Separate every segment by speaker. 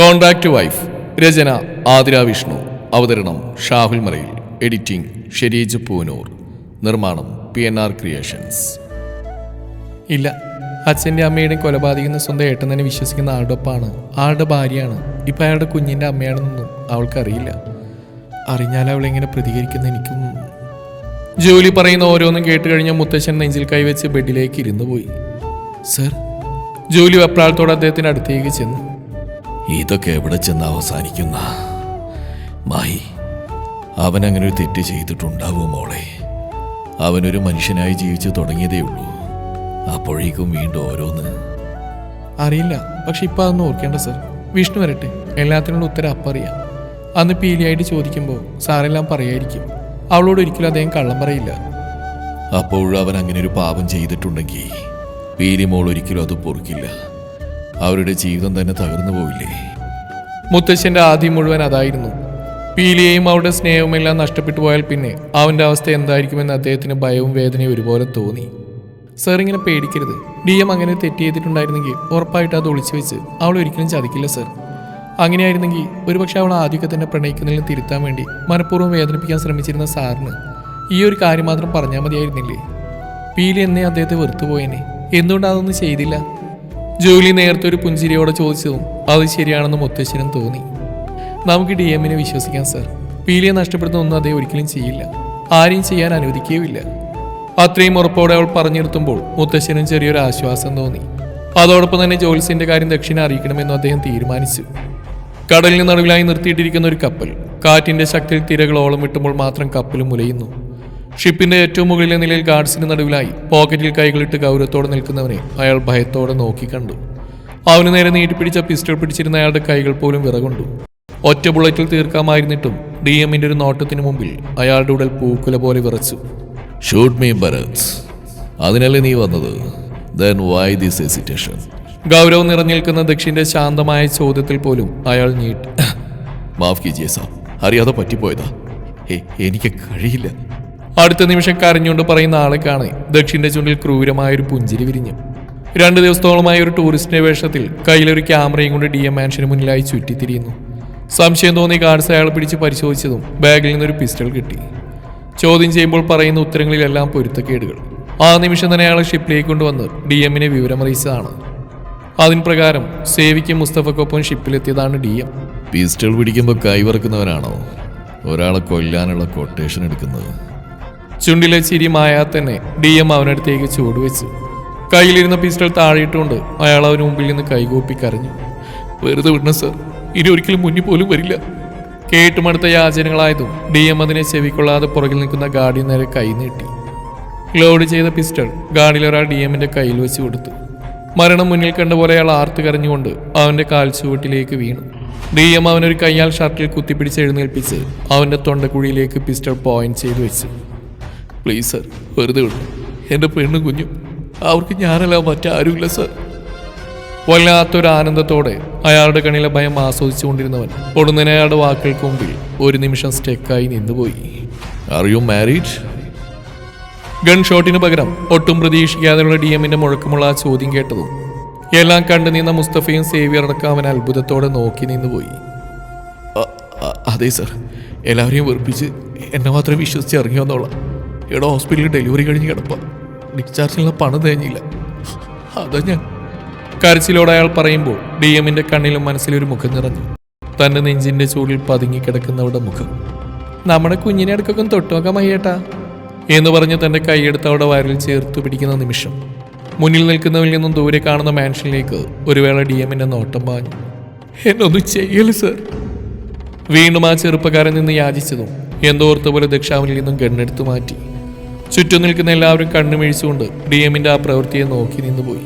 Speaker 1: Contract wife രചന ആതിര വിഷ്ണു. അവതരണം ഷാഹുൽ മറയിൽ എഡിറ്റിംഗ് ഷെരീജ് പൂനൂർ. നിർമ്മാണം പി എൻ ആർ ക്രിയേഷൻസ് ഇല്ല. അച്ഛന്റെ അമ്മയുടെയും കൊലപാതകം സ്വന്തം ഏട്ടൻ തന്നെ വിശ്വസിക്കുന്ന ആളുടെയൊപ്പാണ് ആളുടെ ഭാര്യയാണ്. ഇപ്പം അയാളുടെ കുഞ്ഞിന്റെ അമ്മയാണെന്നൊന്നും അവൾക്കറിയില്ല. അറിഞ്ഞാൽ അവൾ എങ്ങനെ പ്രതികരിക്കുന്ന എനിക്കും ജോലി പറയുന്ന ഓരോന്നും കേട്ട് കഴിഞ്ഞ മുത്തശ്ശൻ നെഞ്ചിൽ കൈവച്ച് ബെഡിലേക്ക് ഇരുന്നു പോയി. സർ ജോലി വെപ്രാളത്തോടെ അദ്ദേഹത്തിന് അടുത്തേക്ക് ചെന്നു.
Speaker 2: ഇതൊക്കെ എവിടെ ചെന്ന് അവസാനിക്കുന്ന? മായി അവൻ അങ്ങനെ ഒരു തെറ്റ് ചെയ്തിട്ടുണ്ടാവോ മോളെ? അവനൊരു മനുഷ്യനായി ജീവിച്ചു തുടങ്ങിയതേ ഉള്ളൂ. അപ്പോഴേക്കും വീണ്ടും ഓരോന്ന്.
Speaker 1: അറിയില്ല പക്ഷെ ഇപ്പം അതൊന്നും ഓർക്കേണ്ട സർ. വിഷ്ണു വരട്ടെ എല്ലാത്തിനുള്ള ഉത്തരം അപ്പറിയാം അന്ന് പീലിയായിട്ട് ചോദിക്കുമ്പോൾ സാറെല്ലാം പറയായിരിക്കും. അവളോട് ഒരിക്കലും അദ്ദേഹം കള്ളം പറയില്ല.
Speaker 2: അപ്പോഴും അവൻ അങ്ങനെ ഒരു പാപം ചെയ്തിട്ടുണ്ടെങ്കിൽ പീലിമോൾ ഒരിക്കലും അത് പൊറുക്കില്ല. അവരുടെ ജീവിതം തന്നെ തകർന്നു പോയില്ലേ
Speaker 1: മുത്തശ്ശന്റെ ആദ്യം മുഴുവൻ അതായിരുന്നു. പീലിയെയും അവരുടെ സ്നേഹവും എല്ലാം നഷ്ടപ്പെട്ടു പോയാൽ പിന്നെ അവന്റെ അവസ്ഥ എന്തായിരിക്കുമെന്ന് അദ്ദേഹത്തിന് ഭയവും വേദനയും ഒരുപോലെ തോന്നി. സർ ഇങ്ങനെ പേടിക്കരുത്. ഡി എം അങ്ങനെ തെറ്റ് ചെയ്തിട്ടുണ്ടായിരുന്നെങ്കിൽ ഉറപ്പായിട്ട് അത് ഒളിച്ചു വെച്ച് അവൾ ഒരിക്കലും ചതിക്കില്ല സർ. അങ്ങനെയായിരുന്നെങ്കിൽ ഒരുപക്ഷെ അവൾ ആദ്യമൊക്കെ തന്നെ പ്രണയിക്കുന്നതിൽ തിരുത്താൻ വേണ്ടി മനഃപൂർവം വേദനിപ്പിക്കാൻ ശ്രമിച്ചിരുന്ന സാറിന് ഈ ഒരു കാര്യം മാത്രം പറഞ്ഞാൽ മതിയായിരുന്നില്ലേ? പീലി എന്നെ അദ്ദേഹത്തെ വെറുത്തു പോയേനെ. എന്തുകൊണ്ട് അതൊന്നും ചെയ്തില്ല? ജോലി നേരത്തെ ഒരു പുഞ്ചിരിയോടെ ചോദിച്ചതും അത് ശരിയാണെന്ന് മുത്തശ്ശനും തോന്നി. നമുക്ക് ഡി എമ്മിനെ വിശ്വസിക്കാം സർ. പീലിയെ നഷ്ടപ്പെടുന്ന ഒന്നും അതേ ഒരിക്കലും ചെയ്യില്ല. ആരെയും ചെയ്യാൻ അനുവദിക്കുകയുമില്ല. അത്രയും ഉറപ്പോടെ അവൾ പറഞ്ഞിരുത്തുമ്പോൾ മുത്തശ്ശനും ചെറിയൊരു ആശ്വാസം തോന്നി. അതോടൊപ്പം തന്നെ ജോൽസിന്റെ കാര്യം ദക്ഷിണ അറിയിക്കണമെന്നും അദ്ദേഹം തീരുമാനിച്ചു. കടലിന് നടുവിലായി നിർത്തിയിട്ടിരിക്കുന്ന ഒരു കപ്പൽ കാറ്റിന്റെ ശക്തിയിൽ തിരകളോളം വിട്ടുമ്പോൾ മാത്രം കപ്പലും മുലയുന്നു ഷിപ്പിന്റെ ഏറ്റവും മുകളിലെ നിലയിൽ ഗാർഡ്സിന് നടുവിലായി പോക്കറ്റിൽ കൈകളിട്ട് ഗൗരവത്തോടെ നിൽക്കുന്നവനെ അയാൾ ഭയത്തോടെ നോക്കി കണ്ടു. അവന് നേരെ നീട്ടിപ്പിടിച്ച പിസ്റ്റൾ പിടിച്ചിരുന്ന അയാളുടെ കൈകൾ പോലും വിറകൊണ്ടു. ഒറ്റ ബുള്ളറ്റിൽ തീർക്കാമായിരുന്നിട്ടും ഡി എമ്മിന്റെ ഒരു നോട്ടത്തിന് മുമ്പിൽ അയാളുടെ ഉടൽ പൂക്കുല പോലെ വിറച്ചു.
Speaker 2: ഷൂട്ട് മീ ഭരത് അതിനല്ലേ നീ വന്നത്? ദെൻ വൈ ദിസ് ഹെസിറ്റേഷൻ
Speaker 1: ഗൗരവം നിറഞ്ഞിരിക്കുന്ന ദക്ഷിന്റെ ശാന്തമായ ചോദ്യത്തിൽ പോലും അയാൾ നീട്ടി.
Speaker 2: മാഫ് കീജിയ സാബ് അറിയാതെ പറ്റിപ്പോയതാ. എനിക്ക് കഴിയില്ല.
Speaker 1: അടുത്ത നിമിഷം കരഞ്ഞുകൊണ്ട് പറയുന്ന ആളെ കാണെ. ദക്ഷിന്റെ ചുണ്ടിൽ ക്രൂരമായ ഒരു പുഞ്ചിരി വിരിഞ്ഞു. രണ്ട് ദിവസത്തോളമായ ഒരു ടൂറിസ്റ്റിന്റെ വേഷത്തിൽ കയ്യിലൊരു ക്യാമറയും കൊണ്ട് ഡി എം മാൻഷന് മുന്നിലായി ചുറ്റിത്തിരിയുന്നു. സംശയം തോന്നി ഗാർഡ്സ് അയാൾ പിടിച്ച് പരിശോധിച്ചതും ബാഗിൽ നിന്നൊരു പിസ്റ്റൾ കിട്ടി. ചോദ്യം ചെയ്യുമ്പോൾ പറയുന്ന ഉത്തരങ്ങളിലെല്ലാം പൊരുത്തക്കേടുകൾ. ആ നിമിഷം തന്നെ അയാളെ ഷിപ്പിലേക്ക് കൊണ്ടുവന്ന് ഡി എമ്മിനെ വിവരമറിയിച്ചതാണ്. അതിന് പ്രകാരം സേവിക്കും മുസ്തഫക്കൊപ്പം ഷിപ്പിലെത്തിയതാണ് ഡി എം.
Speaker 2: പിസ്റ്റൾ പിടിക്കുമ്പോൾ കൈവറക്കുന്നവനാണോ ഒരാളെ കൊല്ലാനുള്ള കൊട്ടേഷൻ എടുക്കുന്നത്.
Speaker 1: ചുണ്ടിലെ ചിരി മായാ തന്നെ ഡി എം അവനടുത്തേക്ക് ചൂടുവെച്ചു കയ്യിലിരുന്ന പിസ്റ്റൾ താഴെയിട്ടുകൊണ്ട് അയാൾ അവന് മുമ്പിൽ നിന്ന് കൈകൂപ്പി കരഞ്ഞു. വെറുതെ വിടണം സർ ഇനി ഒരിക്കലും മുന്നിൽ പോലും വരില്ല. കേട്ടുമടുത്ത യാചനകളായതും ഡി എം അതിനെ ചെവിക്കൊള്ളാതെ പുറകിൽ നിൽക്കുന്ന ഗാഡി നേരെ കൈ നീട്ടി. ലോഡ് ചെയ്ത പിസ്റ്റൾ ഗാർഡിൽ ഒരാൾ ഡി എമ്മിന്റെ കയ്യിൽ വെച്ച് കൊടുത്തു. മരണം മുന്നിൽ കണ്ട പോലെ അയാൾ ആർത്ത് കരഞ്ഞുകൊണ്ട് അവന്റെ കാൽ ചുവട്ടിലേക്ക് വീണു. ഡി എം അവനൊരു കയ്യാൽ ഷർട്ടിൽ കുത്തിപ്പിടിച്ച് എഴുന്നേൽപ്പിച്ച് അവന്റെ തൊണ്ടക്കുഴിയിലേക്ക് പിസ്റ്റൾ പോയിന്റ് ചെയ്തു വെച്ചു. പ്ലീസ് സർ വെറുതെ വിടും. എന്റെ പെണ്ണും കുഞ്ഞും. അവർക്ക് ഞാനല്ല മറ്റാരുമില്ല സർ വല്ലാത്തൊരു ആനന്ദത്തോടെ അയാളുടെ കണ്ണിലെ ഭയം ആസ്വദിച്ചുകൊണ്ടിരുന്നവൻ ഒടുന്നനെ അയാളുടെ വാക്കുകൾക്ക് മുമ്പിൽ ഒരു നിമിഷം സ്റ്റെക്കായി നിന്നുപോയി.
Speaker 2: ആർ യു മാരീഡ്
Speaker 1: ഗൺ ഷോട്ടിന് പകരം ഒട്ടും പ്രതീക്ഷിക്കാതെയുള്ള ഡി എമ്മിന്റെ മുഴക്കമുള്ള ആ ചോദ്യം കേട്ടതും എല്ലാം കണ്ടു നിന്ന മുസ്തഫയും സേവിയർ അടക്കം അവൻ അത്ഭുതത്തോടെ നോക്കി നിന്നുപോയി. അതെ സർ എല്ലാവരെയും വെറുപ്പിച്ച് എന്നെ മാത്രം വിശ്വസിച്ച് ഇറങ്ങി വന്നോളാം ഇവിടെ ഹോസ്പിറ്റലിൽ ഡെലിവറി കഴിഞ്ഞ് കിടപ്പ. ഡിസ്ചാർജിനുള്ള പണം തേഞ്ഞില്ല. അതാ ഞാൻ. കരച്ചിലോടെ അയാൾ പറയുമ്പോൾ ഡി എമ്മിന്റെ കണ്ണിലും മനസ്സിലൊരു മുഖം നിറഞ്ഞു. തന്റെ നെഞ്ചിന്റെ ചൂടിൽ പതുങ്ങിക്കിടക്കുന്നവരുടെ മുഖം. നമ്മുടെ കുഞ്ഞിനെ അടുക്കൊക്കെ തൊട്ടു നോക്കാൻ മയ്യേട്ടാ എന്ന് പറഞ്ഞ് തന്റെ കൈയെടുത്ത് അവിടെ വയറിൽ ചേർത്തു പിടിക്കുന്ന നിമിഷം. മുന്നിൽ നിൽക്കുന്നവരിൽ നിന്നും ദൂരെ കാണുന്ന മാൻഷനിലേക്ക് ഒരു വേള ഡി എമ്മിന്റെ നോട്ടം പാഞ്ഞു. എന്നൊന്നും ചെയ്യൽ സർ വീണ്ടും ആ ചെറുപ്പക്കാരൻ നിന്ന് യാചിച്ചതും എന്തോർത്തുപോലെ ദക്ഷാവിനിൽ നിന്നും ഗണ്ണെടുത്തു മാറ്റി. ചുറ്റും നിൽക്കുന്ന എല്ലാവരും കണ്ണുമിഴിച്ചുകൊണ്ട് ഡി എമ്മിന്റെ ആ പ്രവൃത്തിയെ നോക്കി നിന്നുപോയി.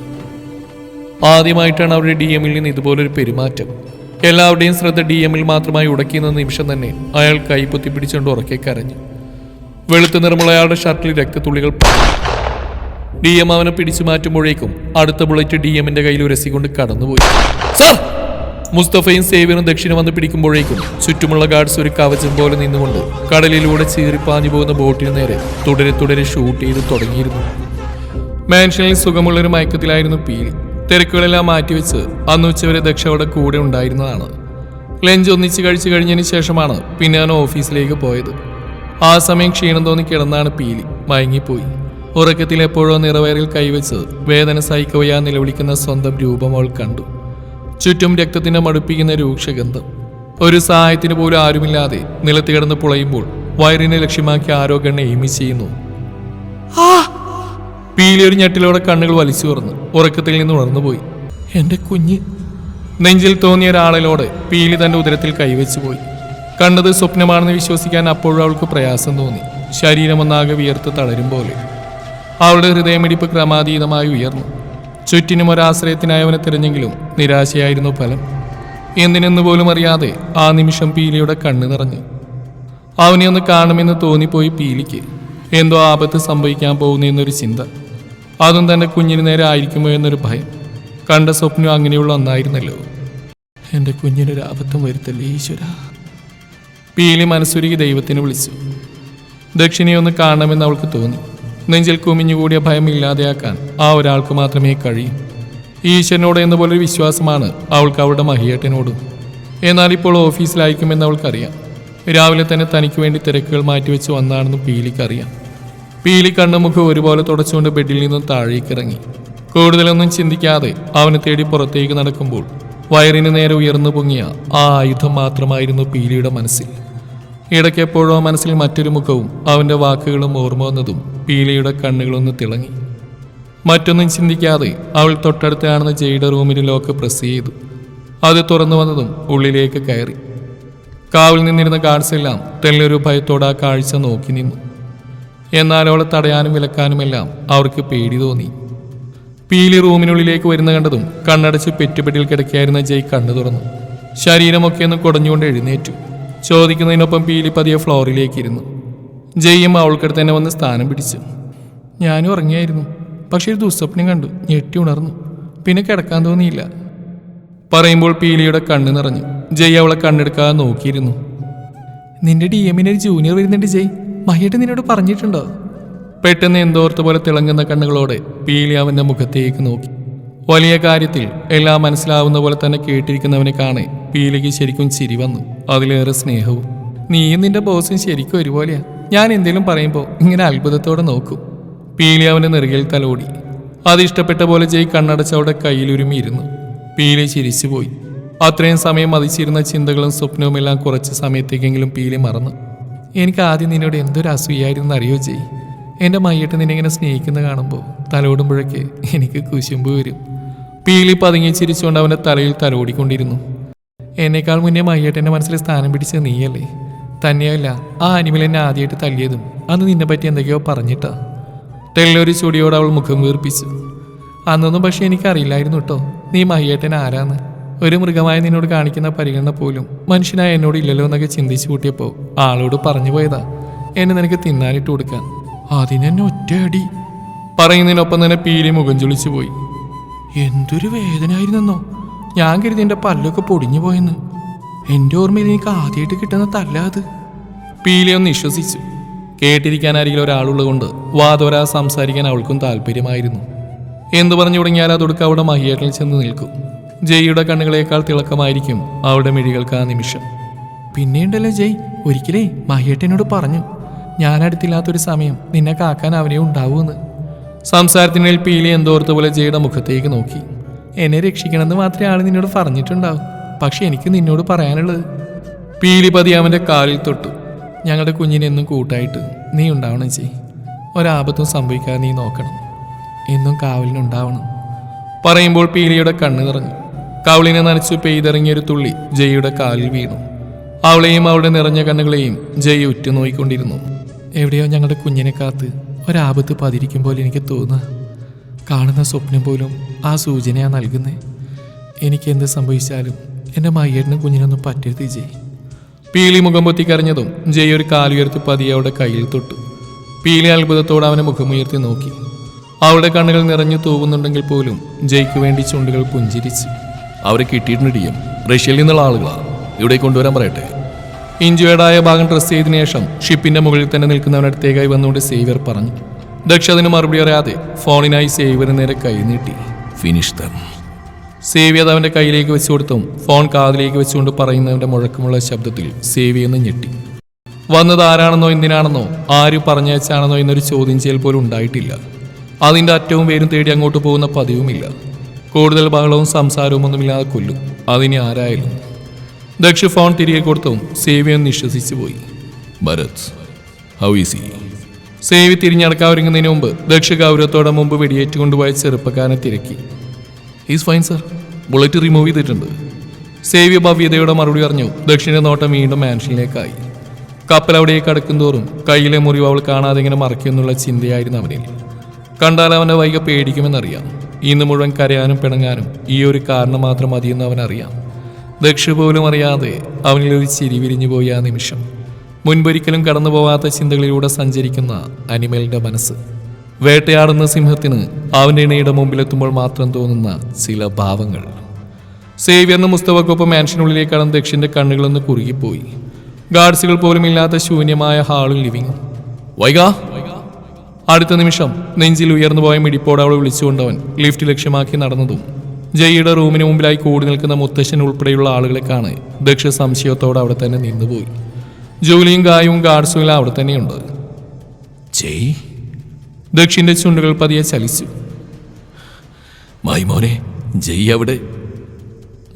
Speaker 1: ആദ്യമായിട്ടാണ് അവരുടെ ഡി എമ്മിൽ നിന്ന് ഇതുപോലൊരു പെരുമാറ്റം. എല്ലാവരുടെയും ശ്രദ്ധ ഡി എമ്മിൽ മാത്രമായി ഉടക്കിയെന്ന നിമിഷം തന്നെ അയാൾ കൈപ്പൊത്തി പിടിച്ചുകൊണ്ട് ഉറക്കെ കരഞ്ഞു. വെളുത്ത നിറമുള്ള അയാളുടെ ഷർട്ടിൽ രക്തത്തുള്ളികൾ ഡി എം അവനെ പിടിച്ചു മാറ്റുമ്പോഴേക്കും അടുത്ത ബുള്ളറ്റ് ഡി എമ്മിന്റെ കയ്യിൽ ഉരസിക്കൊണ്ട് കടന്നുപോയി. സർ മുസ്തഫയും സേവിയറും ദക്ഷിണ വന്ന് പിടിക്കുമ്പോഴേക്കും ചുറ്റുമുള്ള ഗാർഡ്സ് ഒരു കവചം പോലെ നിന്നുകൊണ്ട് കടലിലൂടെ ചീറിപ്പാഞ്ഞു പോകുന്ന ബോട്ടിന് നേരെ തുടരെ തുടരെ ഷൂട്ട് ചെയ്ത് തുടങ്ങിയിരുന്നു. മാൻഷനിൽ സുഖമുള്ളൊരു മയക്കത്തിലായിരുന്നു പീലി തിരക്കുകളെല്ലാം മാറ്റിവെച്ച് അന്ന് ഉച്ചവരെ ദക്ഷ അവിടെ കൂടെ ഉണ്ടായിരുന്നതാണ്. ലഞ്ച് ഒന്നിച്ച് കഴിച്ചു കഴിഞ്ഞതിന് ശേഷമാണ് പിന്നെ ഞാൻ ഓഫീസിലേക്ക് പോയത്. ആ സമയം ക്ഷീണം തോന്നി കിടന്നാണ് പീലി മയങ്ങിപ്പോയി. ഉറക്കത്തിൽ എപ്പോഴോ നിറവേറിൽ കൈവച്ച് വേദന സഹിക്കവയാ നിലവിളിക്കുന്ന സ്വന്തം രൂപം അവൾ കണ്ടു. ചുറ്റും രക്തത്തിന്റെ മടുപ്പിക്കുന്ന രൂക്ഷഗന്ധം ഒരു സഹായത്തിന് പോലും ആരുമില്ലാതെ നിലത്ത് കിടന്ന് പുളയുമ്പോൾ വയറിനെ ലക്ഷ്യമാക്കി ആരോ കണ്ണ് ചെയ്യുന്നു. പീലിയൊരു ഞെട്ടിലോടെ കണ്ണുകൾ വലിച്ചു തുറന്ന് ഉറക്കത്തിൽ നിന്ന് ഉണർന്നുപോയി എന്റെ കുഞ്ഞ്. നെഞ്ചിൽ തോന്നിയ ഒരാളിലോടെ പീലി തന്റെ ഉദരത്തിൽ കൈവച്ചു പോയി. കണ്ടത് സ്വപ്നമാണെന്ന് വിശ്വസിക്കാൻ അപ്പോഴും അവൾക്ക് പ്രയാസം തോന്നി. ശരീരമൊന്നാകെ വിയർത്ത് തളരും പോലെ. അവളുടെ ഹൃദയമിടിപ്പ് ക്രമാതീതമായി ഉയർന്നു. ചുറ്റിനും ഒരാശ്രയത്തിനായി അവനെ തിരഞ്ഞെങ്കിലും നിരാശയായിരുന്നു ഫലം. എന്തിനെന്ന് പോലും അറിയാതെ ആ നിമിഷം പീലിയുടെ കണ്ണ് നിറഞ്ഞു. അവനെ ഒന്ന് കാണുമെന്ന് തോന്നിപ്പോയി പീലിക്ക്. എന്തോ ആപത്ത് സംഭവിക്കാൻ പോകുന്നു എന്നൊരു ചിന്ത. അതും തന്റെ കുഞ്ഞിന് നേരെ ആയിരിക്കുമോ എന്നൊരു ഭയം. കണ്ട സ്വപ്നം അങ്ങനെയുള്ള ഒന്നായിരുന്നല്ലോ. എന്റെ കുഞ്ഞിനൊരു ആപത്തും വരുത്തല്ലേ ഈശ്വര. പീലി മനസ്സുരുകി ദൈവത്തിന് വിളിച്ചു. ദക്ഷിണയെ ഒന്ന് കാണണമെന്ന് അവൾക്ക് തോന്നി. നെഞ്ചിൽ കുമിഞ്ഞുകൂടിയ ഭയം ഇല്ലാതെയാക്കാൻ ആ ഒരാൾക്ക് മാത്രമേ കഴിയൂ. ഈശ്വരനോട് എന്ന പോലൊരു വിശ്വാസമാണ് അവൾക്ക് അവളുടെ മഹിയേട്ടനോടും. എന്നാൽ ഇപ്പോൾ ഓഫീസിലായിരിക്കുമെന്ന് അവൾക്കറിയാം. രാവിലെ തന്നെ തനിക്ക് വേണ്ടി തിരക്കുകൾ മാറ്റിവെച്ച് വന്നാണെന്ന് പീലിക്കറിയാം. പീലി കണ്ണുമുഖം ഒരുപോലെ തുടച്ചുകൊണ്ട് ബെഡിൽ നിന്നും താഴേക്കിറങ്ങി. കൂടുതലൊന്നും ചിന്തിക്കാതെ അവനെ തേടി പുറത്തേക്ക് നടക്കുമ്പോൾ വയറിന് നേരെ ഉയർന്നു പൊങ്ങിയ ആ ആയുധം മാത്രമായിരുന്നു പീലിയുടെ മനസ്സിൽ. ഇടയ്ക്കെപ്പോഴോ മനസ്സിൽ മറ്റൊരു മുഖവും അവന്റെ വാക്കുകളും ഓർമ്മ വന്നതും പീലയുടെ കണ്ണുകളൊന്ന് തിളങ്ങി. മറ്റൊന്നും ചിന്തിക്കാതെ അവൾ തൊട്ടടുത്താണെന്ന് ജയുടെ റൂമിന് ലോക്ക് പ്രസ് ചെയ്തു. അത് തുറന്നു വന്നതും ഉള്ളിലേക്ക് കയറി. കാവിൽ നിന്നിരുന്ന ഗാർഡ്സ് എല്ലാം തെല്ലൊരു ഭയത്തോടെ ആ കാഴ്ച നോക്കി നിന്നു. എന്നാൽ അവളെ തടയാനും വിലക്കാനുമെല്ലാം അവർക്ക് പേടി തോന്നി. പീലി റൂമിനുള്ളിലേക്ക് വരുന്ന കണ്ടതും കണ്ണടച്ച് പെറ്റുപെട്ടിൽ കിടക്കായിരുന്ന ജയ് കണ്ണു തുറന്നു. ശരീരമൊക്കെ ഒന്ന് കുടഞ്ഞുകൊണ്ട് എഴുന്നേറ്റു. ചോദിക്കുന്നതിനൊപ്പം പീലി പതിയെ ഫ്ലോറിലേക്ക് ഇരുന്നു ജയ്യും അവൾക്കടുത്ത് തന്നെ വന്ന് സ്ഥാനം പിടിച്ചു. ഞാനും ഉറങ്ങിയായിരുന്നു. പക്ഷെ ഒരു ദുസ്വപ്നം കണ്ടു. ഞെട്ടി ഉണർന്നു. പിന്നെ കിടക്കാൻ തോന്നിയില്ല. പറയുമ്പോൾ പീലിയുടെ കണ്ണ് നിറഞ്ഞു. ജയ് അവളെ കണ്ണെടുക്കാതെ നോക്കിയിരുന്നു. നിന്റെ ഡി എമ്മിന് ഒരു ജൂനിയർ വരുന്നുണ്ട് ജയ്. മഹിയേട്ട് നിന്നോട് പറഞ്ഞിട്ടുണ്ടോ? പെട്ടെന്ന് എന്തോർത്ത് പോലെ തിളങ്ങുന്ന കണ്ണുകളോടെ പീലി അവന്റെ മുഖത്തേക്ക് നോക്കി. വലിയ കാര്യത്തിൽ എല്ലാം മനസ്സിലാവുന്ന പോലെ തന്നെ കേട്ടിരിക്കുന്നവനെ കാണെ പീലിക്ക് ശരിക്കും ചിരി വന്നു. അതിലേറെ സ്നേഹവും. നീയും നിന്റെ ബോസും ശരിക്കും ഒരുപോലെയാ. ഞാൻ എന്തെങ്കിലും പറയുമ്പോൾ ഇങ്ങനെ അത്ഭുതത്തോടെ നോക്കും. പീലി അവന്റെ നെറുകിൽ തലോടി. അത് ഇഷ്ടപ്പെട്ട പോലെ ജയ് കണ്ണടച്ചവടെ അവളുടെ കയ്യിലുരുമിയിരുന്നു. പീലി ചിരിച്ചുപോയി. അത്രയും സമയം മതിച്ചിരുന്ന ചിന്തകളും സ്വപ്നവും എല്ലാം കുറച്ച് സമയത്തേക്കെങ്കിലും പീലി മറന്നു. എനിക്ക് ആദ്യം നിന്നോട് എന്തൊരു അസൂയായിരുന്നു അറിയോ ജയ്? എന്റെ നിന്നെ ഇങ്ങനെ സ്നേഹിക്കുന്ന കാണുമ്പോൾ തലോടുമ്പോഴൊക്കെ എനിക്ക് കുശുമ്പ് വരും. പീലി പതുങ്ങി ചിരിച്ചുകൊണ്ട് അവന്റെ തലയിൽ തലോടിക്കൊണ്ടിരുന്നു. എന്നേക്കാൾ മുന്നേ മയ്യേട്ടന്റെ മനസ്സിൽ സ്ഥാനം പിടിച്ച നീയല്ലേ? തന്നെയല്ല ആ അനിമൽ എന്നെ ആദ്യമായിട്ട് തല്ലിയതും. അന്ന് നിന്നെ പറ്റി എന്തൊക്കെയോ പറഞ്ഞിട്ടാ. തെല്ലൊരു ചുടിയോട് അവൾ മുഖം വീർപ്പിച്ചു. അന്നൊന്നും പക്ഷേ എനിക്കറിയില്ലായിരുന്നു കേട്ടോ നീ മഹിയേട്ടൻ ആരാന്ന്. ഒരു മൃഗമായി നിന്നോട് കാണിക്കുന്ന പരിഗണന പോലും മനുഷ്യനായ എന്നോട് ഇല്ലല്ലോ എന്നൊക്കെ ചിന്തിച്ചു കൂട്ടിയപ്പോൾ ആളോട് പറഞ്ഞു പോയതാ എന്നെ നിനക്ക് തിന്നാനിട്ട് കൊടുക്കാൻ. അതിനെന്നെ ഒറ്റയടി. പറയുന്നതിനൊപ്പം തന്നെ പീലി മുഖം ചൊളിച്ചു പോയി. എന്തൊരു വേദനയായിരുന്നെന്നോ? ഞാൻ കരുതി എന്റെ പല്ലൊക്കെ പൊടിഞ്ഞു പോയെന്ന്. എന്റെ ഓർമ്മയിൽ എനിക്ക് ആദ്യമായിട്ട് കിട്ടുന്ന തല്ല അത്. ഒന്ന് വിശ്വസിച്ചു. കേട്ടിരിക്കാൻ അരികിൽ ഒരാളുള്ളതുകൊണ്ട് വാതോരാ സംസാരിക്കാൻ അവൾക്കും താല്പര്യമായിരുന്നു. എന്തു പറഞ്ഞു തുടങ്ങിയാൽ അതൊടുക്ക അവിടെ മഹിയേട്ടിൽ ചെന്ന് നിൽക്കും. ജയ്യുടെ കണ്ണുകളേക്കാൾ തിളക്കമായിരിക്കും അവളുടെ മിഴികൾക്ക് ആ നിമിഷം. പിന്നെയുണ്ടല്ലോ ജയ് ഒരിക്കലേ മഹിയേട്ടനോട് പറഞ്ഞു ഞാൻ അടുത്തില്ലാത്തൊരു സമയം നിന്നെ കാക്കാൻ അവനെ ഉണ്ടാവുമെന്ന് സംസാരത്തിനിടയിൽ പീലി എന്തോർത്തുപോലെ ജയുടെ മുഖത്തേക്ക് നോക്കി. എന്നെ രക്ഷിക്കണമെന്ന് മാത്രമേ ആൾ നിന്നോട് പറഞ്ഞിട്ടുണ്ടാവും. പക്ഷെ എനിക്ക് നിന്നോട് പറയാനുള്ളത് പീലിപതി അവന്റെ കാലിൽ തൊട്ടു. ഞങ്ങളുടെ കുഞ്ഞിനെന്നും കൂട്ടായിട്ട് നീ ഉണ്ടാവണം ചെയ്. ഒരാപത്തും സംഭവിക്കാതെ നീ നോക്കണം. എന്നും കാവലിനുണ്ടാവണം പറയുമ്പോൾ പീലിയുടെ കണ്ണ് നിറഞ്ഞു. കവളിനെ നനച്ചു പെയ്തിറങ്ങിയൊരു തുള്ളി ജയ്യുടെ കാലിൽ വീണു. അവളെയും അവളുടെ നിറഞ്ഞ കണ്ണുകളെയും ജയ് ഉറ്റുനോയിക്കൊണ്ടിരുന്നു. എവിടെയോ ഞങ്ങളുടെ കുഞ്ഞിനെ കാത്ത് ഒരാപത്ത് പതിരിക്കും പോലെ എനിക്ക് തോന്നുക കാണുന്ന സ്വപ്നം പോലും ആ സൂചനയാണ് നൽകുന്നത് എനിക്ക് എന്ത് സംഭവിച്ചാലും എന്റെ മയ്യേട്ടനും കുഞ്ഞിനൊന്നും പറ്റരുത് ജയ് പീലി മുഖം പൊത്തിക്കറിഞ്ഞതും ജയ് ഒരു കാലുയർത്തി പതിയെ അവളുടെ കയ്യിൽ തൊട്ടു. പീലി അത്ഭുതത്തോടെ അവനെ മുഖമുയർത്തി നോക്കി. അവളുടെ കണ്ണുകൾ നിറഞ്ഞു തൂവുന്നുണ്ടെങ്കിൽ പോലും ജയ്ക്ക് വേണ്ടി ചുണ്ടുകൾ പുഞ്ചിരിച്ചു.
Speaker 2: അവരെ കിട്ടിയിട്ടുണ്ട് ഡിയം റഷ്യയിൽ നിന്നുള്ള ആളുകളാ. ഇവിടെ കൊണ്ടുവരാൻ പറയട്ടെ.
Speaker 1: ഇഞ്ചുവേടായ ഭാഗം ഡ്രസ് ചെയ്തതിനു ശേഷം ഷിപ്പിന്റെ മുകളിൽ തന്നെ നിൽക്കുന്നവനടുത്തേക്കായി വന്നുകൊണ്ട് സേവിയർ പറഞ്ഞു. ദക്ഷ അതിന് മറുപടി അറിയാതെ ഫോണിനായി സേവ്യറിന് നേരെ കൈ നീട്ടി.
Speaker 2: ഫിനിഷ് ദം
Speaker 1: സേവി അത് അവന്റെ കയ്യിലേക്ക് വെച്ചു കൊടുത്തും ഫോൺ കാതിലേക്ക് വെച്ചുകൊണ്ട് പറയുന്നവന്റെ മുഴക്കമുള്ള ശബ്ദത്തിൽ സേവി എന്ന് ഞെട്ടി. വന്നത് ആരാണെന്നോ എന്തിനാണെന്നോ ആര് പറഞ്ഞയച്ചാണെന്നോ എന്നൊരു ചോദ്യം ചെയ്യൽ പോലും ഉണ്ടായിട്ടില്ല. അതിന്റെ അറ്റവും പേരും തേടി അങ്ങോട്ട് പോകുന്ന പതിവുമില്ല. കൂടുതൽ ബഹളവും സംസാരവും ഒന്നുമില്ലാതെ കൊല്ലും. അതിനി ആരായാലും. ദക്ഷ ഫോൺ തിരികെ കൊടുത്തും സേവിയൻ നിശ്വസിച്ചു പോയി
Speaker 2: ഭരത് ഹൗ ഈസി
Speaker 1: സേവി തിരിഞ്ഞടക്കാൻ ഒരുങ്ങുന്നതിന് മുമ്പ് ദക്ഷ ഗൗരവത്തോടെ മുമ്പ് വെടിയേറ്റ് കൊണ്ടുപോയ ചെറുപ്പക്കാരനെ തിരക്കി. Is fine sir bullet remove ചെയ്തിട്ടുണ്ട്. സേവ്യ ഭവ്യതയുടെ മറുപടി അറിഞ്ഞു ദക്ഷിണ നോട്ടം വീണ്ടും മാൻഷനിലേക്കായി കപ്പൽ അവിടേക്ക് അടക്കും തോറും കയ്യിലെ മുറിവ് അവൾ കാണാതെ ഇങ്ങനെ മറക്കുമെന്നുള്ള ചിന്തയായിരുന്നു അവനിൽ. കണ്ടാൽ അവനെ വൈകി പേടിക്കുമെന്നറിയാം. ഇന്ന് മുഴുവൻ കരയാനും പിണങ്ങാനും ഈ ഒരു കാരണം മാത്രം മതിയെന്ന് അവനറിയാം. ദക്ഷ പോലും അറിയാതെ അവനിലൊരു ചിരി വിരിഞ്ഞു പോയി ആ നിമിഷം. മുൻപൊരിക്കലും കടന്നു പോവാത്ത ചിന്തകളിലൂടെ സഞ്ചരിക്കുന്ന അനിമലിന്റെ മനസ്സ്. വേട്ടയാടുന്ന സിംഹത്തിന് അവന്റെ ഇണയുടെ മുമ്പിലെത്തുമ്പോൾ മാത്രം തോന്നുന്ന ചില ഭാവങ്ങൾ. സേവ്യറിന് മുസ്തവക്കൊപ്പം മാൻഷനുള്ളിലേക്ക് കടന്ന് ദക്ഷിന്റെ കണ്ണുകളൊന്ന് കുറുകിപ്പോയി. ഗാർഡ്സുകൾ പോലും ഇല്ലാത്ത ശൂന്യമായ ഹാളും ലിവിങ്ങും വൈകാ അടുത്ത നിമിഷം നെഞ്ചിൽ ഉയർന്നു പോയ മിടിപ്പോടെ അവൾ വിളിച്ചുകൊണ്ടവൻ ലിഫ്റ്റ് ലക്ഷ്യമാക്കി നടന്നതും ജയ്യുടെ റൂമിന് മുമ്പിലായി കൂടി നിൽക്കുന്ന മുത്തശ്ശൻ ഉൾപ്പെടെയുള്ള ആളുകളെ കാണെ ദക്ഷ സംശയത്തോടെ അവിടെ തന്നെ നിന്നുപോയി. ജോലിയും കായും ഗാർഡ്സും എല്ലാം അവിടെ തന്നെയുണ്ട്.
Speaker 2: ജയ്.
Speaker 1: ദക്ഷിന്റെ ചുണ്ടുകൾ പതിയെ ചലിച്ചു.
Speaker 2: മൈമോനെ ജയ് അവിടെ?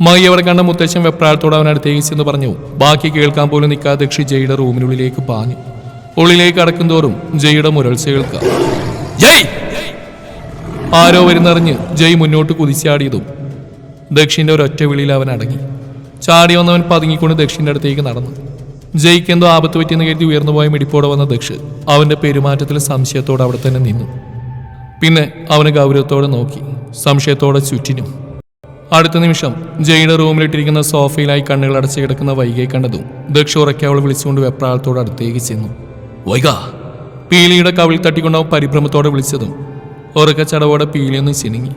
Speaker 1: മൈ അവിടെ കണ്ട മുത്തച്ഛൻ വെപ്രാളത്തോടെ അവൻ അടുത്തേക്ക് ചെന്ന് പറഞ്ഞു ബാക്കി കേൾക്കാൻ പോലും നിൽക്കാതെ ദക്ഷി ജയുടെ റൂമിനുള്ളിലേക്ക് പാഞ്ഞു. ഉള്ളിലേക്ക് അടക്കും തോറും ജയുടെ മുരൾച്ച കേൾക്കാം. ജയ്! ആരോ വരുന്നറിഞ്ഞ് ജയ് മുന്നോട്ട് കുതിച്ചാടിയതും ദക്ഷിന്റെ ഒരൊറ്റ വിളിയിൽ അവൻ അടങ്ങി. ചാടി വന്നവൻ പതുങ്ങിക്കൊണ്ട് ദക്ഷിന്റെ അടുത്തേക്ക് നടന്നു. ജയ്ക്ക് എന്തോ ആപത്ത് പറ്റിയെന്ന് കരുതി ഉയർന്നു പോയ മിടിപ്പോടെ വന്ന ദക്ഷ് അവന്റെ പെരുമാറ്റത്തിൽ സംശയത്തോടെ അവിടെ തന്നെ നിന്നു. പിന്നെ അവന് ഗൗരവത്തോടെ നോക്കി സംശയത്തോടെ ചുറ്റിനും. അടുത്ത നിമിഷം ജയുടെ റൂമിലിട്ടിരിക്കുന്ന സോഫയിലായി കണ്ണുകൾ അടച്ചു കിടക്കുന്ന വൈകെ കണ്ടതും ദക്ഷ ഉറക്കെ അവൾ വിളിച്ചുകൊണ്ട് വെപ്രാളത്തോടെ അടുത്തേക്ക് ചെന്നു.
Speaker 2: വൈക
Speaker 1: പീലിയുടെ കവിൾ തട്ടിക്കൊണ്ട് പരിഭ്രമത്തോടെ വിളിച്ചതും ഉറക്ക ചടവോടെ പീലിയൊന്ന് ചിനുങ്ങി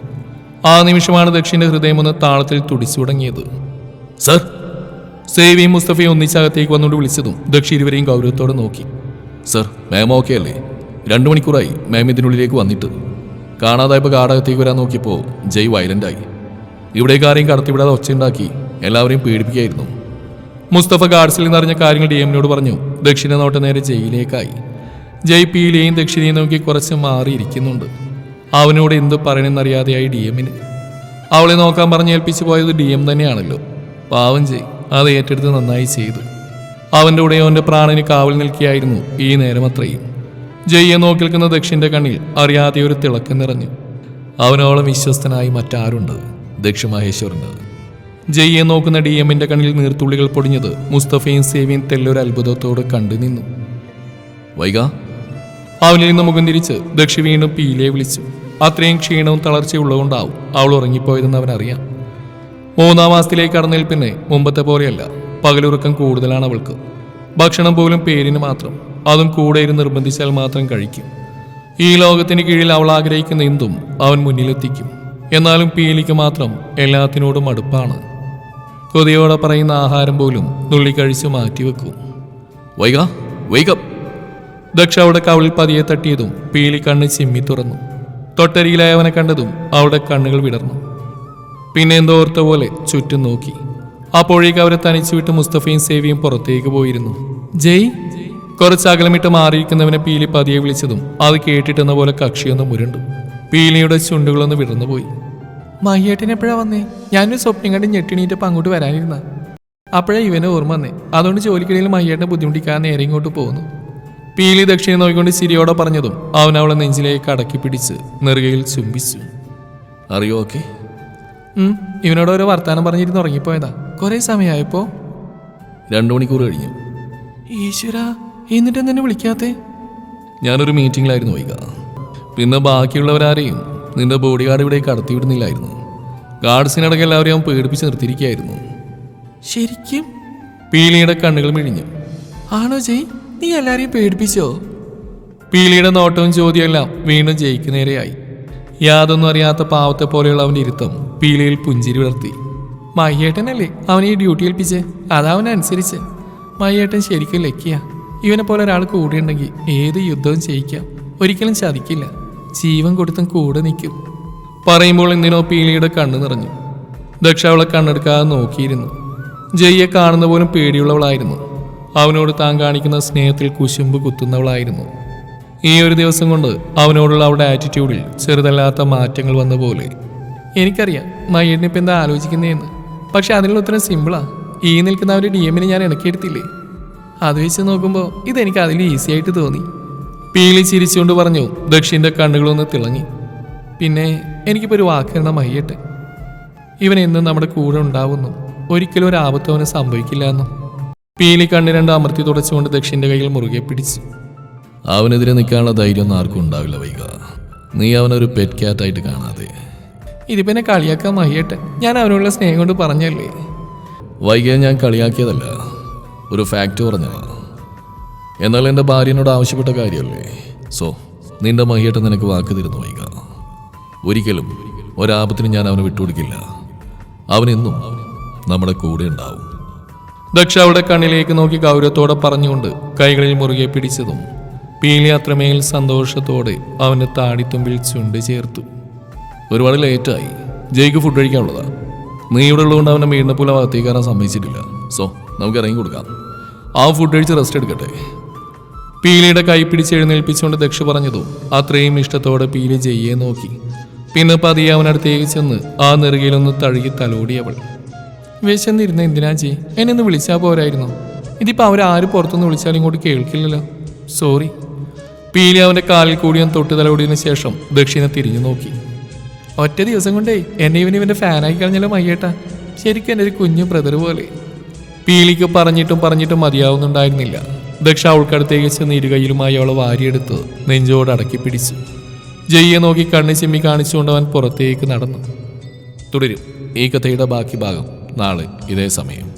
Speaker 1: ആ നിമിഷമാണ് ദക്ഷിന്റെ ഹൃദയം ഒന്ന് താളത്തിൽ തുടിച്ചു തുടങ്ങിയത്
Speaker 2: സർ
Speaker 1: സേവിയും മുസ്തഫയും ഒന്നിച്ചകത്തേക്ക് വന്നുകൊണ്ട് വിളിച്ചതും ദക്ഷി ഇരുവരെയും ഗൗരവത്തോടെ നോക്കി.
Speaker 2: സർ മാം ഓക്കെ അല്ലേ? രണ്ടു മണിക്കൂറായി. മാം ഇതിനുള്ളിലേക്ക് വന്നിട്ട്. കാണാതായപ്പോൾ കാടകത്തേക്ക് വരാൻ നോക്കിയപ്പോൾ ജയ് വയലന്റായി ഇവിടേക്ക് ആരെയും കടത്തിവിടാതെ ഒച്ചയുണ്ടാക്കി എല്ലാവരെയും പേടിപ്പിക്കായിരുന്നു
Speaker 1: മുസ്തഫ ഗാഡ്സിൽ നിന്നറിഞ്ഞ കാര്യങ്ങൾ ഡി എമ്മിനോട് പറഞ്ഞു. ദക്ഷിണ നോട്ട നേരെ ജയിലിലേക്കായി. ജയ് പിയിലെയും ദക്ഷിണയും നോക്കി കുറച്ച് മാറിയിരിക്കുന്നുണ്ട്. അവനോട് എന്ത് പറയണമെന്നറിയാതെയായി ഡി എമ്മിന്. അവളെ നോക്കാൻ പറഞ്ഞ് ഏൽപ്പിച്ചു പോയത് ഡി എം തന്നെയാണല്ലോ. പാവം ജയ്. അത് ഏറ്റെടുത്ത് നന്നായി ചെയ്തു. അവന്റെ കൂടെ അവന്റെ പ്രാണന് കാവൽ നിൽക്കിയായിരുന്നു ഈ നേരം അത്രയും. ജയ്യെ നോക്കി നിൽക്കുന്ന ദക്ഷിന്റെ കണ്ണിൽ അറിയാതെ ഒരു തിളക്കം നിറഞ്ഞു. അവനോളം വിശ്വസ്തനായി മറ്റാരുണ്ട്? ദക്ഷ മഹേശ്വരന് ജയ്യെ നോക്കുന്ന ഡി എമ്മിന്റെ കണ്ണിൽ നീർത്തുള്ളികൾ പൊടിഞ്ഞത് മുസ്തഫയും സേവിയും തെല്ലൊരു അത്ഭുതത്തോട് കണ്ടു നിന്നു.
Speaker 2: വൈക
Speaker 1: അവനിൽ നിന്ന് മുഖം തിരിച്ച് ദക്ഷി വീണ്ടും പീലെ വിളിച്ചു. അത്രയും ക്ഷീണവും തളർച്ചയുള്ളതുകൊണ്ടാവും അവൾ ഉറങ്ങിപ്പോയതെന്ന് അവനറിയാം. മൂന്നാം മാസത്തിലേക്ക് പിന്നെ മുമ്പത്തെ പോലെയല്ല. പകലുറക്കം കൂടുതലാണ് അവൾക്ക്. ഭക്ഷണം പോലും പേരിന് മാത്രം. അതും കൂടെ ഇരുന്ന് നിർബന്ധിച്ചാൽ മാത്രം കഴിക്കും. ഈ ലോകത്തിന് കീഴിൽ അവൾ ആഗ്രഹിക്കുന്ന എന്തും അവൻ മുന്നിലെത്തിക്കും. എന്നാലും പീലിക്ക് മാത്രം എല്ലാത്തിനോടും അടുപ്പാണ്. കൊതിയോടെ പറയുന്ന ആഹാരം പോലും നുള്ളിക്കഴിച്ച് മാറ്റിവെക്കും.
Speaker 2: വൈക വൈകപ്പ്
Speaker 1: ദക്ഷ അവിടെ കവിളിൽ പതിയെ തട്ടിയതും പീലി കണ്ണ് ചിമ്മി തുറന്നു. തൊട്ടരിയിലായവനെ കണ്ടതും അവളുടെ കണ്ണുകൾ വിടർന്നു. പിന്നെ എന്തോ ഓർത്ത പോലെ ചുറ്റും നോക്കി അപ്പോഴേക്ക് അവരെ തനിച്ചു വിട്ട് മുസ്തഫയും സേവിയും പുറത്തേക്ക് പോയിരുന്നു. ജയ്! കുറച്ച് അകലമിട്ട് മാറിയിരിക്കുന്നവനെ പീലി പതിയെ വിളിച്ചതും അത് കേട്ടിട്ടെന്ന പോലെ കക്ഷിയൊന്ന് മുരണ്ടു. പീലിയുടെ ചുണ്ടുകളൊന്ന് വിടർന്നു പോയി. മയ്യേട്ടൻ എപ്പോഴാ വന്നേ? ഞാനൊരു സ്വപ്നം കണ്ട് ഞെട്ടിണീറ്റപ്പം അങ്ങോട്ട് വരാനിരുന്ന? അപ്പോഴേ ഇവനെ ഓർമ്മ വന്നേ. അതുകൊണ്ട് ജോലിക്കിടയിൽ മയ്യേട്ടനെ ബുദ്ധിമുട്ടിക്കാൻ നേരെ ഇങ്ങോട്ട് പോകുന്നു പീലി ദക്ഷിണ നോക്കിക്കൊണ്ട് ചിരിയോടെ പറഞ്ഞതും അവൻ അവളെ നെഞ്ചിലേക്ക് അടക്കി പിടിച്ച് നെറുകയിൽ ചുംബിച്ചു.
Speaker 2: അറിയോ ഓക്കെ?
Speaker 1: ഇവനോട് ഓരോ വർത്താനം പറഞ്ഞിരുന്ന് ഉറങ്ങിപ്പോയതാ. കുറെ സമയമായപ്പോ?
Speaker 2: രണ്ടു മണിക്കൂർ കഴിഞ്ഞു.
Speaker 1: ഈശ്വര എന്നിട്ട് എന്നെ വിളിക്കാത്തേ?
Speaker 2: ഞാനൊരു മീറ്റിംഗിലായിരുന്നു വൈക.
Speaker 1: പിന്നെ ബാക്കിയുള്ളവരാരെയും നിന്റെ ബോഡി ഗാർഡ് ഇവിടെ കടത്തിവിടുന്നില്ലായിരുന്നു ഗാർഡ്സിനടക്കം എല്ലാവരെയും അവൻ പേടിപ്പിച്ച് നിർത്തിയിരിക്കുകയായിരുന്നു. ശരിക്കും? പീലിയുടെ കണ്ണുകൾ മിഴിഞ്ഞു. ആണോ ജയ്? നീ എല്ലാരെയും പേടിപ്പിച്ചോ? പീലിയുടെ നോട്ടവും ചോദ്യമെല്ലാം വീണ്ടും ജയിക്ക് നേരെയായി യാതൊന്നും അറിയാത്ത പാവത്തെ പോലെയുള്ള അവന്റെ ഇരുത്തം. പീലിയിൽ പുഞ്ചിരി വളർത്തി. മയ്യേട്ടനല്ലേ അവനെ ഈ ഡ്യൂട്ടി ഏൽപ്പിച്ച്? അതവനുസരിച്ച് മയ്യേട്ടൻ ശരിക്കും ലക്കിയ. ഇവനെ പോലെ ഒരാൾ കൂടെയുണ്ടെങ്കിൽ ഏത് യുദ്ധവും ചെയ്യിക്കാം. ഒരിക്കലും ചതിക്കില്ല. ജീവൻ കൊടുത്തും കൂടെ നിൽക്കും. പറയുമ്പോൾ എന്തിനോ പീലിയുടെ കണ്ണു നിറഞ്ഞു. ദക്ഷ അവളെ കണ്ണെടുക്കാതെ നോക്കിയിരുന്നു. ജയ്യെ കാണുന്ന പോലും പേടിയുള്ളവളായിരുന്നു. അവനോട് താൻ കാണിക്കുന്ന സ്നേഹത്തിൽ കുശുമ്പ് കുത്തുന്നവളായിരുന്നു. ഈ ഒരു ദിവസം കൊണ്ട് അവനോടുള്ള അവളുടെ ആറ്റിറ്റ്യൂഡിൽ ചെറുതല്ലാത്ത മാറ്റങ്ങൾ വന്ന പോലെ എനിക്കറിയാം മയ്യടിനിപ്പോൾ എന്താ ആലോചിക്കുന്നതെന്ന് പക്ഷെ അതിനുള്ള ഉത്തരം സിമ്പിളാ ഈ നിൽക്കുന്ന ഒരു ഡി എമ്മിനെ ഞാൻ ഇണക്കിയെടുത്തില്ലേ? അത് വെച്ച് നോക്കുമ്പോൾ ഇതെനിക്ക് അതിൽ ഈസി ആയിട്ട് തോന്നി. പീലി ചിരിച്ചുകൊണ്ട് പറഞ്ഞു ദക്ഷിന്റെ കണ്ണുകളൊന്ന് തിളങ്ങി. പിന്നെ എനിക്കിപ്പോൾ ഒരു വാക്കരണം മയ്യട്ടെ ഇവൻ എന്നും നമ്മുടെ കൂടെ ഉണ്ടാവുന്നു. ഒരിക്കലും ഒരു ആപത്ത് അവന് സംഭവിക്കില്ല എന്നും. പീലി കണ്ണ് രണ്ട് അമർത്തി തുടച്ചുകൊണ്ട് ദക്ഷിന്റെ കയ്യിൽ മുറുകെ പിടിച്ചു.
Speaker 2: അവനെതിരെ നിൽക്കാനുള്ള ധൈര്യമൊന്നും ആർക്കും ഉണ്ടാവില്ല വൈക നീ അവനൊരു പെറ്റ് ക്യാറ്റായിട്ട് കാണാതെ.
Speaker 1: ഇതിപ്പോ പിന്നെ കളിയാക്കാൻ മഹിയട്ടെ ഞാൻ അവനുള്ള സ്നേഹം കൊണ്ട് പറഞ്ഞല്ലേ?
Speaker 2: വൈകിയെ ഞാൻ കളിയാക്കിയതല്ല ഒരു ഫാക്റ്റ് പറഞ്ഞതാ. എന്നാൽ എന്റെ ഭാര്യനോട് ആവശ്യപ്പെട്ട കാര്യമല്ലേ? സോ നിന്റെ മഹിയേട്ടൻ നിനക്ക് വാക്ക് തരുന്നു വൈക. ഒരിക്കലും ഒരാപത്തിന് ഞാൻ അവനെ വിട്ടുകൊടുക്കില്ല. അവനെന്നും നമ്മുടെ കൂടെ ഉണ്ടാവും.
Speaker 1: ദക്ഷ അവിടെ കണ്ണിലേക്ക് നോക്കി ഗൗരവത്തോടെ പറഞ്ഞുകൊണ്ട് കൈകളിൽ മുറുകെ പിടിച്ചതും പീലി അത്രമേൽ സന്തോഷത്തോടെ അവന് താടിത്തുമ്പിൽ ചുണ്ട് ചേർത്തു.
Speaker 2: ഒരുപാട് ലേറ്റായി. ജയ്ക്ക് ഫുഡ് കഴിക്കാനുള്ളതാ. നീ ഇവിടെ ഉള്ളതുകൊണ്ട് അവനെ വീടിനെ പോലെ ഭാഗത്തേക്ക് കയറാൻ സമ്മതിച്ചിട്ടില്ല. സോ നമുക്ക് ഇറങ്ങി കൊടുക്കാം. ആ ഫുഡ് കഴിച്ച് റെസ്റ്റ് എടുക്കട്ടെ.
Speaker 1: പീലിയുടെ കൈ പിടിച്ച് എഴുന്നേൽപ്പിച്ചുകൊണ്ട് ദക്ഷ പറഞ്ഞതും അത്രയും ഇഷ്ടത്തോടെ പീലി ജയ്യെ നോക്കി. പിന്നെ പതിയെ അവനടുത്തേക്ക് ചെന്ന് ആ നെറുകയിലൊന്ന് തഴുകി തലോടി അവൾ. വിശന്നിരുന്ന എന്തിനാ ജി എന്നെ ഒന്ന് വിളിച്ചാൽ പോരായിരുന്നു. ഇതിപ്പോ അവരാര് പുറത്തുനിന്ന് വിളിച്ചാലും ഇങ്ങോട്ട് കേൾക്കില്ലല്ലോ. സോറി പീലി അവന്റെ കാലിൽ കൂടിയും തൊട്ട് തലോടിയതിനു ശേഷം ദക്ഷിണ തിരിഞ്ഞു നോക്കി. ഒറ്റ ദിവസം കൊണ്ടേ എന്നെ ഇവൻ ഇവന്റെ ഫാനായി കളഞ്ഞല്ലോ മയ്യേട്ടാ. ശരിക്കും എന്റെ ഒരു കുഞ്ഞു ബ്രദർ പോലെ. പീലിക്ക് പറഞ്ഞിട്ടും പറഞ്ഞിട്ടും മതിയാവുന്നുണ്ടായിരുന്നില്ല. ദക്ഷ അവൾക്കടുത്തേക്ക് ചെന്ന് ഇരുകൈയിലുമായി അവളെ വാരിയെടുത്ത് നെഞ്ചോട് അടക്കി പിടിച്ചു. ജയ്യെ നോക്കി കണ്ണു ചിമ്മി കാണിച്ചുകൊണ്ട് അവൻ പുറത്തേക്ക് നടന്നു.
Speaker 2: തുടരും. ഈ കഥയുടെ ബാക്കി ഭാഗം നാളെ ഇതേ സമയം.